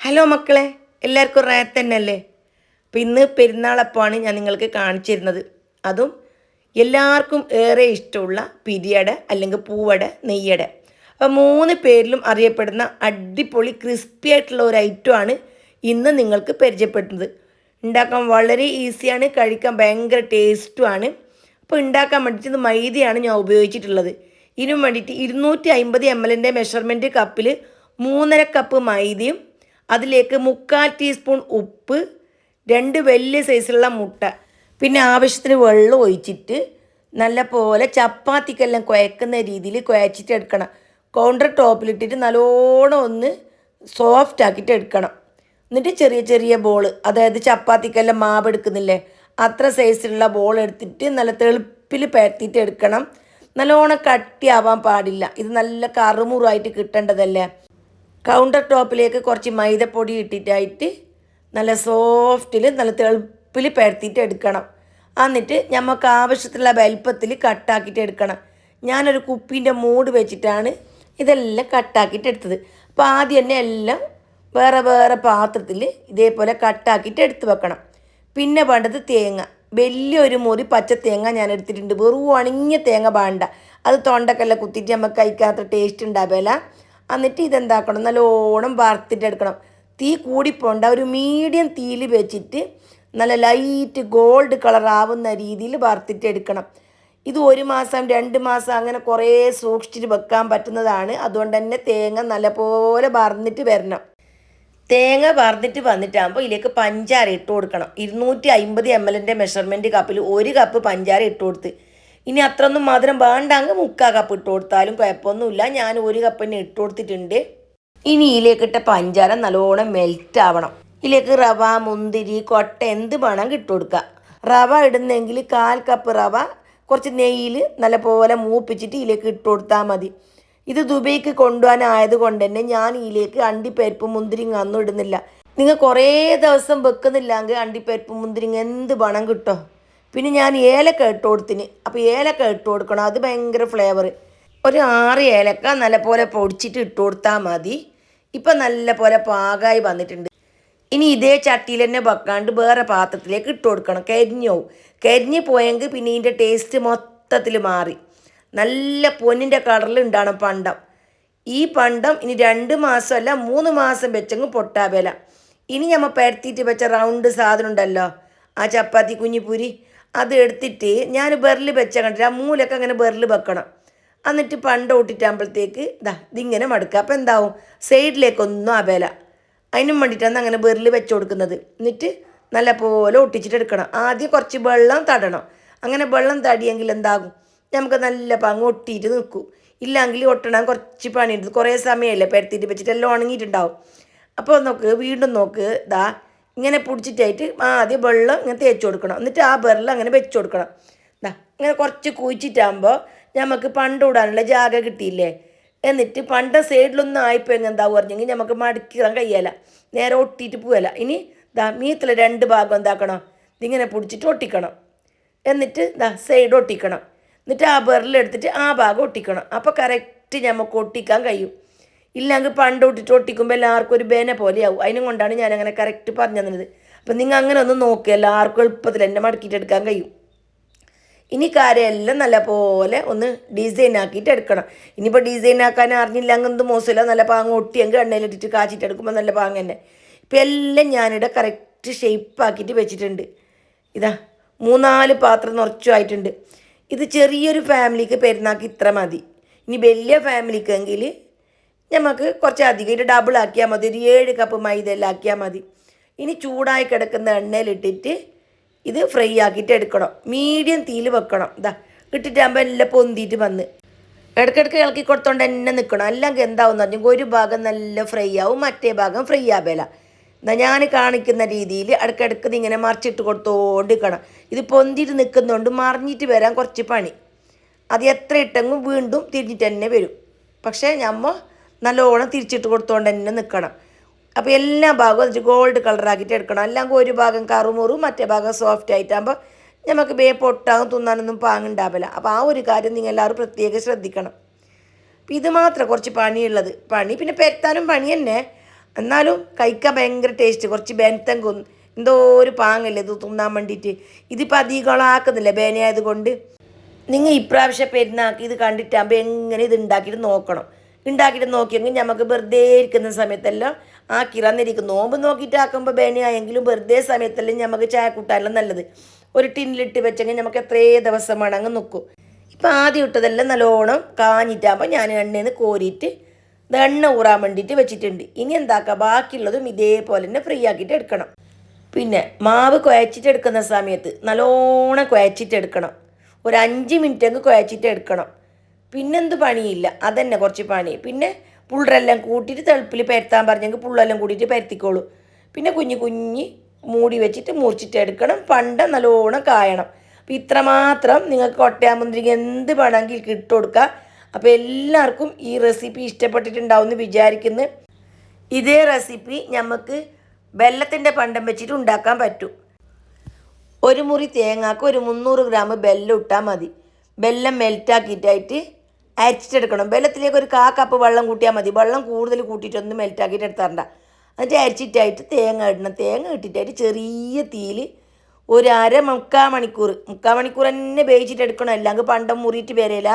Hello മക്കളെ എല്ലാവർക്കും റാത്ത് തന്നെയല്ലേ? അപ്പം ഇന്ന് പെരുന്നാളപ്പമാണ് ഞാൻ നിങ്ങൾക്ക് കാണിച്ചു തരുന്നത് അതും എല്ലാവർക്കും ഏറെ ഇഷ്ടമുള്ള പിരിയട അല്ലെങ്കിൽ പൂവട നെയ്യട. അപ്പോൾ മൂന്ന് പേരിലും അറിയപ്പെടുന്ന അടിപൊളി ക്രിസ്പി ആയിട്ടുള്ള ഒരു ഐറ്റമാണ് ഇന്ന് നിങ്ങൾക്ക് പരിചയപ്പെടുന്നത്. ഉണ്ടാക്കാൻ വളരെ ഈസിയാണ് കഴിക്കാൻ ഭയങ്കര ടേസ്റ്റുമാണ് അപ്പോൾ ഉണ്ടാക്കാൻ വേണ്ടിയിട്ട് മൈദയാണ് ഞാൻ ഉപയോഗിച്ചിട്ടുള്ളത്. ഇതിനു വേണ്ടിയിട്ട് ഇരുന്നൂറ്റി അമ്പത് എം എല്ലിന്റെ മെഷർമെന്റ് കപ്പിൽ മൂന്നര കപ്പ് മൈദയും അതിലേക്ക് മുക്കാൽ ടീസ്പൂൺ ഉപ്പ് രണ്ട് വലിയ സൈസുള്ള മുട്ട പിന്നെ ആവശ്യത്തിന് വെള്ളം ഒഴിച്ചിട്ട് നല്ല പോലെ ചപ്പാത്തിക്കെല്ലാം കുഴക്കുന്ന രീതിയിൽ കുഴച്ചിട്ട് എടുക്കണം. കൗണ്ടർ ടോപ്പിലിട്ടിട്ട് നല്ലോണം ഒന്ന് സോഫ്റ്റ് ആക്കിയിട്ട് എടുക്കണം. എന്നിട്ട് ചെറിയ ചെറിയ ബോൾ അതായത് ചപ്പാത്തിക്കെല്ലാം മാവ് എടുക്കുന്നില്ലേ അത്ര സൈസിലുള്ള ബോൾ എടുത്തിട്ട് നല്ല തെളുപ്പിൽ പരത്തിയിട്ട് എടുക്കണം. നല്ലോണം കട്ടിയാവാൻ പാടില്ല. ഇത് നല്ല കറുമുറായിട്ട് കിട്ടേണ്ടതല്ലേ? കൗണ്ടർ ടോപ്പിലേക്ക് കുറച്ച് മൈദപ്പൊടി ഇട്ടിട്ടായിട്ട് നല്ല സോഫ്റ്റിൽ നല്ല തെളുപ്പിൽ പരത്തിയിട്ട് എടുക്കണം. എന്നിട്ട് നമുക്ക് ആവശ്യത്തിലുള്ള വലുപ്പത്തിൽ കട്ടാക്കിയിട്ട് എടുക്കണം. ഞാനൊരു കുപ്പീന്റെ മൂട് വെച്ചിട്ടാണ് ഇതെല്ലാം കട്ടാക്കിയിട്ട് എടുത്തത്. അപ്പോൾ ആദ്യം തന്നെ എല്ലാം വേറെ വേറെ പാത്രത്തിൽ ഇതേപോലെ കട്ടാക്കിയിട്ട് എടുത്ത് വെക്കണം. പിന്നെ വേണ്ടത് തേങ്ങ. വലിയൊരു മുറി പച്ച തേങ്ങ ഞാൻ എടുത്തിട്ടുണ്ട്. വെറും ഉണങ്ങിയ തേങ്ങ വേണ്ട. അത് തൊണ്ടക്കെല്ലാം കുത്തിയിട്ട് നമുക്ക് കഴിക്കാത്ത ടേസ്റ്റ് ഉണ്ടാവില്ല. എന്നിട്ട് ഇതെന്താക്കണം? നല്ലോണം വറുത്തിട്ടെടുക്കണം തീ കൂടിപ്പോണ്ട ഒരു മീഡിയം തീയിൽ വെച്ചിട്ട് നല്ല ലൈറ്റ് ഗോൾഡ് കളർ ആവുന്ന രീതിയിൽ വറുത്തിട്ടെടുക്കണം ഇത് ഒരു മാസം രണ്ട് മാസം അങ്ങനെ കുറേ സൂക്ഷിച്ചിട്ട് വെക്കാൻ പറ്റുന്നതാണ്. അതുകൊണ്ട് തന്നെ തേങ്ങ നല്ലപോലെ വറന്നിട്ട് വരണം. തേങ്ങ വറന്നിട്ട് വന്നിട്ടാകുമ്പോൾ ഇതിലേക്ക് പഞ്ചാര ഇട്ട് കൊടുക്കണം. ഇരുന്നൂറ്റി അമ്പത് എം എല്ലിന്റെ മെഷർമെന്റ് കപ്പിൽ ഒരു കപ്പ് പഞ്ചാര ഇട്ട് കൊടുത്ത്. ഇനി അത്രയൊന്നും മധുരം വേണ്ടാങ്ക് മുക്കാ കപ്പ് ഇട്ട് കൊടുത്താലും കുഴപ്പമൊന്നുമില്ല. ഞാൻ ഒരു കപ്പ് തന്നെ ഇട്ട് കൊടുത്തിട്ടുണ്ട്. ഇനി ഇതിലേക്ക് ഇട്ട പഞ്ചാര നല്ലോണം മെൽറ്റ് ആവണം. ഇതിലേക്ക് റവ മുന്തിരി കൊട്ട എന്ത് വേണം ഇട്ട് കൊടുക്കുക. റവ ഇടുന്നെങ്കിൽ കാൽ കപ്പ് റവ കുറച്ച് നെയ്യിൽ നല്ലപോലെ മൂപ്പിച്ചിട്ട് ഇതിലേക്ക് ഇട്ട് കൊടുത്താൽ മതി. ഇത് ദുബൈക്ക് കൊണ്ടുപോകാനായത് കൊണ്ട് തന്നെ ഞാൻ ഇതിലേക്ക് അണ്ടിപ്പരിപ്പ് മുന്തിരിങ്ങ ഒന്നും ഇടുന്നില്ല. നിങ്ങൾ കുറേ ദിവസം വെക്കുന്നില്ലെങ്കിൽ അണ്ടിപ്പരിപ്പ് മുന്തിരിങ്ങ എന്ത് പണം കിട്ടോ പിന്നെ ഞാൻ ഏലക്ക ഇട്ട് കൊടുത്തിന്. അപ്പോൾ ഏലക്ക ഇട്ട് കൊടുക്കണം. അത് ഭയങ്കര ഫ്ലേവർ ഒരു ആറ് ഏലക്ക നല്ലപോലെ പൊടിച്ചിട്ട് ഇട്ട് കൊടുത്താൽ മതി. ഇപ്പം നല്ലപോലെ പാകമായി വന്നിട്ടുണ്ട്. ഇനി ഇതേ ചട്ടിയിൽ തന്നെ വെക്കാണ്ട് വേറെ പാത്രത്തിലേക്ക് ഇട്ട് കൊടുക്കണം. കരിഞ്ഞോ കരിഞ്ഞ് പോയെങ്കിൽ പിന്നെ ഇതിന്റെ ടേസ്റ്റ് മൊത്തത്തിൽ മാറി. നല്ല പൊന്നിന്റെ കളറിൽ ഉണ്ടാണ് പണ്ടം. ഈ പണ്ടം ഇനി രണ്ട് മാസമല്ല മൂന്ന് മാസം വെച്ചെങ്കിൽ പൊട്ടാ വില. ഇനി നമ്മൾ പരത്തിയിട്ട് വെച്ച റൗണ്ട് സാധനം ഉണ്ടല്ലോ. ആ ചപ്പാത്തി കുഞ്ഞിപ്പൂരി. അത് എടുത്തിട്ട് ഞാൻ ബെറിൽ വെച്ച കണ്ടിട്ട് ആ മൂലൊക്കെ അങ്ങനെ ബെറിൽ വെക്കണം. എന്നിട്ട് പണ്ട് ഓട്ടിട്ടാകുമ്പോഴത്തേക്ക് ഇതാ ഇതിങ്ങനെ മടുക്കുക. അപ്പോൾ എന്താവും? സൈഡിലേക്കൊന്നും വില അതിനും വേണ്ടിയിട്ടാണ് അങ്ങനെ ബെറിൽ വെച്ച് കൊടുക്കുന്നത്. എന്നിട്ട് നല്ല പോലെ ഒട്ടിച്ചിട്ട് എടുക്കണം. ആദ്യം കുറച്ച് വെള്ളം തടണം. അങ്ങനെ വെള്ളം തടിയെങ്കിൽ എന്താകും? നമുക്ക് നല്ല പങ്ങ് ഒട്ടിയിട്ട് നിൽക്കും. ഇല്ലെങ്കിൽ ഒട്ടണം. കുറച്ച് പണിയെടുത്ത് കുറേ സമയമല്ലേ പരത്തിയിട്ട് വെച്ചിട്ട് എല്ലാം ഉണങ്ങിയിട്ടുണ്ടാവും. അപ്പോൾ നോക്ക് വീണ്ടും നോക്ക്. ദാ ഇങ്ങനെ പിടിച്ചിട്ടായിട്ട് ആദ്യം വെള്ളം ഇങ്ങനെ തേച്ച് കൊടുക്കണം. എന്നിട്ട് ആ വെള്ളം അങ്ങനെ വെച്ച് കൊടുക്കണം. ദാ ഇങ്ങനെ കുറച്ച് കുഴിച്ചിട്ടാകുമ്പോൾ നമുക്ക് പണ്ട് ഇടാനുള്ള ജാഗ കിട്ടിയില്ലേ? എന്നിട്ട് പണ്ട സൈഡിലൊന്നും ആയിപ്പോൾ എങ്ങനെ എന്താ പറഞ്ഞെങ്കിൽ നമുക്ക് മടക്കിടാൻ കഴിയല നേരെ ഒട്ടിയിട്ട് പോവല ഇനി ദാ മീത്തിലെ രണ്ട് ഭാഗം എന്താക്കണം? ഇതിങ്ങനെ പിടിച്ചിട്ട് ഒട്ടിക്കണം. എന്നിട്ട് ദാ സൈഡ് ഒട്ടിക്കണം. എന്നിട്ട് ആ ബെറിലെടുത്തിട്ട് ആ ഭാഗം ഒട്ടിക്കണം. അപ്പോൾ കറക്റ്റ് നമുക്ക് ഒട്ടിക്കാൻ കഴിയും. ഇല്ലെങ്കിൽ പണ്ട് ഇട്ടിട്ട് ഒട്ടിക്കുമ്പോൾ എല്ലാവർക്കും ഒരു ബേന പോലെയാവും. അതിനും കൊണ്ടാണ് ഞാൻ അങ്ങനെ കറക്റ്റ് പറഞ്ഞു തന്നത്. അപ്പം നിങ്ങൾ അങ്ങനെ ഒന്ന് നോക്കുക എല്ലാവർക്കും എളുപ്പത്തിൽ എന്നെ മടക്കിയിട്ട് എടുക്കാൻ കഴിയും. ഇനി കാര്യമെല്ലാം നല്ല പോലെ ഒന്ന് ഡിസൈൻ ആക്കിയിട്ട് എടുക്കണം. ഇനിയിപ്പോൾ ഡിസൈൻ ആക്കാൻ അറിഞ്ഞില്ല അങ്ങനത്തെ മോശമില്ല നല്ല പാങ്ങ് ഒട്ടിയെങ്കിൽ എണ്ണയിലിട്ടിട്ട് കാച്ചിട്ട് എടുക്കുമ്പോൾ നല്ല പാങ്ങ് തന്നെ. ഇപ്പം എല്ലാം ഞാനിവിടെ കറക്റ്റ് ഷേപ്പാക്കിയിട്ട് വെച്ചിട്ടുണ്ട്. ഇതാ മൂന്നാൽ പാത്രം നിറച്ചുമായിട്ടുണ്ട് ഇത് ചെറിയൊരു ഫാമിലിക്ക് പെരുന്നാക്ക് ഇത്ര മതി. ഇനി വലിയ ഫാമിലിക്കെങ്കിൽ നമുക്ക് കുറച്ച് അധികം. ഇത് ഡബിൾ ആക്കിയാൽ മതി. ഒരു ഏഴ് കപ്പ് മൈദയെല്ലാം ആക്കിയാൽ മതി. ഇനി ചൂടായി കിടക്കുന്ന എണ്ണയിലിട്ടിട്ട് ഇത് ഫ്രൈ ആക്കിയിട്ട് എടുക്കണം. മീഡിയം തീയിൽ വെക്കണം. ഇതാ ഇട്ടിട്ടാകുമ്പോൾ എല്ലാം പൊന്തിയിട്ട് വന്ന്. ഇടയ്ക്കിടയ്ക്ക് ഇളക്കി കൊടുത്തോണ്ട് തന്നെ നിൽക്കണം അല്ലെങ്കിൽ എന്താവും പറഞ്ഞാൽ ഒരു ഭാഗം നല്ല ഫ്രൈ ആവും മറ്റേ ഭാഗം ഫ്രൈ ആവേല. എന്നാൽ ഞാൻ കാണിക്കുന്ന രീതിയിൽ ഇടയ്ക്കിടയ്ക്ക് ഇങ്ങനെ മറിച്ചിട്ട് കൊടുത്തോണ്ടിരിക്കണം ഇത് പൊന്തിയിട്ട് നിൽക്കുന്നതുകൊണ്ട് മറിഞ്ഞിട്ട് വരാൻ കുറച്ച് പണി. അത് എത്ര ഇട്ടെങ്കിലും വീണ്ടും തിരിഞ്ഞിട്ട് തന്നെ വരും. പക്ഷേ ഞമ്മ നല്ലോണം തിരിച്ചിട്ട് കൊടുത്തോണ്ട് തന്നെ നിൽക്കണം അപ്പോൾ എല്ലാ ഭാഗവും എന്നിട്ട് ഗോൾഡ് കളറാക്കിയിട്ട് എടുക്കണം. എല്ലാം ഒരു ഭാഗം കറുമുറും മറ്റേ ഭാഗം സോഫ്റ്റ് ആയിട്ടാകുമ്പോൾ നമുക്ക് ബേ പൊട്ടാകും തിന്നാനൊന്നും പാങ്ങുണ്ടാവില്ല. അപ്പോൾ ആ ഒരു കാര്യം നിങ്ങൾ എല്ലാവരും പ്രത്യേകം ശ്രദ്ധിക്കണം. അപ്പം ഇത് മാത്രം കുറച്ച് പണിയുള്ളത്. പണി പിന്നെ പെരത്താനും പണി തന്നെ. എന്നാലും കഴിക്കാൻ ഭയങ്കര ടേസ്റ്റ് കുറച്ച് ബെനത്തം കൊന്നു എന്തോ ഒരു പാങ്ങല്ലേ ഇത് തിന്നാൻ വേണ്ടിയിട്ട് ഇതിപ്പോൾ അധികമാക്കുന്നില്ല ബേനയായത് കൊണ്ട്? നിങ്ങൾ ഇപ്രാവശ്യം പെരുന്നാക്കി ഇത് കണ്ടിട്ടാകുമ്പോൾ എങ്ങനെ ഇത് ഉണ്ടാക്കിയിട്ട് നോക്കണം. ഉണ്ടാക്കിയിട്ട് നോക്കിയെങ്കിൽ നമുക്ക് വെറുതെ ഇരിക്കുന്ന സമയത്തെല്ലാം ആക്കിറന്നിരിക്കും നോമ്പ് നോക്കിയിട്ട് ആക്കുമ്പോൾ ബേനയായെങ്കിലും വെറുതെ സമയത്തെല്ലാം നമുക്ക് ചായ കൂട്ടാനെല്ലാം നല്ലത്. ഒരു ടിന്നിലിട്ട് വെച്ചെങ്കിൽ നമുക്ക് എത്രേ ദിവസം വേണമെങ്കിൽ നിൽക്കും ഇപ്പം ആദ്യം ഇട്ടതെല്ലാം നല്ലോണം കാഞ്ഞിട്ടാകുമ്പോൾ ഞാൻ എണ്ണയിൽ നിന്ന് കോരിയിട്ട് എണ്ണ ഊറാൻ വേണ്ടിയിട്ട് വെച്ചിട്ടുണ്ട്. ഇനി എന്താക്കുക ബാക്കിയുള്ളതും ഇതേപോലെ തന്നെ ഫ്രീ ആക്കിയിട്ട് എടുക്കണം. പിന്നെ മാവ് കുഴച്ചിട്ട് എടുക്കുന്ന സമയത്ത് നല്ലോണം കുഴച്ചിട്ട് എടുക്കണം. ഒരു അഞ്ച് മിനിറ്റ് അങ്ങ് കുഴച്ചിട്ട് എടുക്കണം. പിന്നെന്ത് പണിയില്ല? അതന്നെ കുറച്ച് പണി. പിന്നെ പുള്ളറെല്ലാം കൂട്ടിയിട്ട് തെളുപ്പിൽ പരത്താൻ പറഞ്ഞെങ്കിൽ പുള്ളെല്ലാം കൂട്ടിയിട്ട് പരത്തിക്കോളൂ. പിന്നെ കുഞ്ഞ് കുഞ്ഞി മൂടി വെച്ചിട്ട് മുറിച്ചിട്ട് എടുക്കണം. പണ്ട നല്ലോണം കായണം. അപ്പം ഇത്രമാത്രം നിങ്ങൾക്ക് കൊട്ടയാമുന്തിരിങ്ങ എന്ത് വേണമെങ്കിൽ കിട്ടു കൊടുക്കുക അപ്പോൾ എല്ലാവർക്കും ഈ റെസിപ്പി ഇഷ്ടപ്പെട്ടിട്ടുണ്ടാവും എന്ന് വിചാരിക്കുന്നു. ഇതേ റെസിപ്പി നമുക്ക് വെല്ലത്തിന്റെ പണ്ടം വെച്ചിട്ട് ഉണ്ടാക്കാൻ പറ്റും. ഒരു മുറി തേങ്ങാക്ക് ഒരു മുന്നൂറ് ഗ്രാം ബെല്ലം ഇട്ടാൽ മതി. ബെല്ലം മെൽറ്റാക്കിയിട്ടായിട്ട് അരിച്ചിട്ടെടുക്കണം വെള്ളത്തിലേക്ക് ഒരു കാ കപ്പ് വെള്ളം കൂട്ടിയാൽ മതി. വെള്ളം കൂടുതൽ കൂട്ടിയിട്ടൊന്നും മെൽറ്റാക്കിയിട്ട് എടുത്തരണ്ട എന്നിട്ട് അരിച്ചിട്ടായിട്ട് തേങ്ങ ഇടണം. തേങ്ങ ഇട്ടിട്ടായിട്ട് ചെറിയ തീയിൽ ഒരു അര മുക്കാൽ മണിക്കൂർ മുക്കാൽ മണിക്കൂർ തന്നെ വേവിച്ചിട്ട് എടുക്കണം. അല്ലെങ്കിൽ പണ്ടം മുറിയിട്ട് വരയില്ല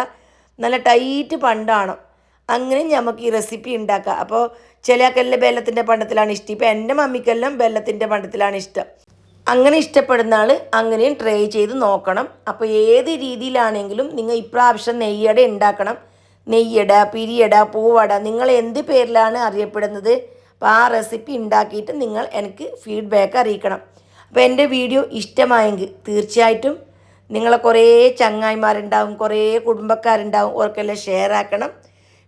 നല്ല ടൈറ്റ് പണ്ടാണ്. അങ്ങനെ നമുക്ക് ഈ റെസിപ്പി ഉണ്ടാക്കാം അപ്പോൾ ചിലക്കെല്ലാം ബെല്ലത്തിന്റെ പണ്ടത്തിലാണ് ഇഷ്ടം. ഇപ്പം എന്റെ മമ്മിക്കെല്ലാം ബെല്ലത്തിന്റെ പണ്ടത്തിലാണ് ഇഷ്ടം. അങ്ങനെ ഇഷ്ടപ്പെടുന്ന ആൾ അങ്ങനെയും ട്രൈ ചെയ്ത് നോക്കണം. അപ്പോൾ ഏത് രീതിയിലാണെങ്കിലും നിങ്ങൾ ഇപ്രാവശ്യം നെയ്യട ഉണ്ടാക്കണം നെയ്യട പിരിയട പൂവട നിങ്ങൾ എന്ത് പേരിലാണ് അറിയപ്പെടുന്നത്? അപ്പോൾ ആ റെസിപ്പി ഉണ്ടാക്കിയിട്ട് നിങ്ങൾ എനിക്ക് ഫീഡ്ബാക്ക് അറിയിക്കണം. അപ്പോൾ എന്റെ വീഡിയോ ഇഷ്ടമായെങ്കിൽ തീർച്ചയായിട്ടും നിങ്ങളെ കുറേ ചങ്ങായിമാരുണ്ടാവും കുറേ കുടുംബക്കാരുണ്ടാവും അവർക്കെല്ലാം ഷെയർ ആക്കണം.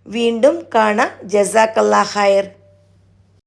വീണ്ടും കാണാം. ജസാക്കല്ലാ ഹയർ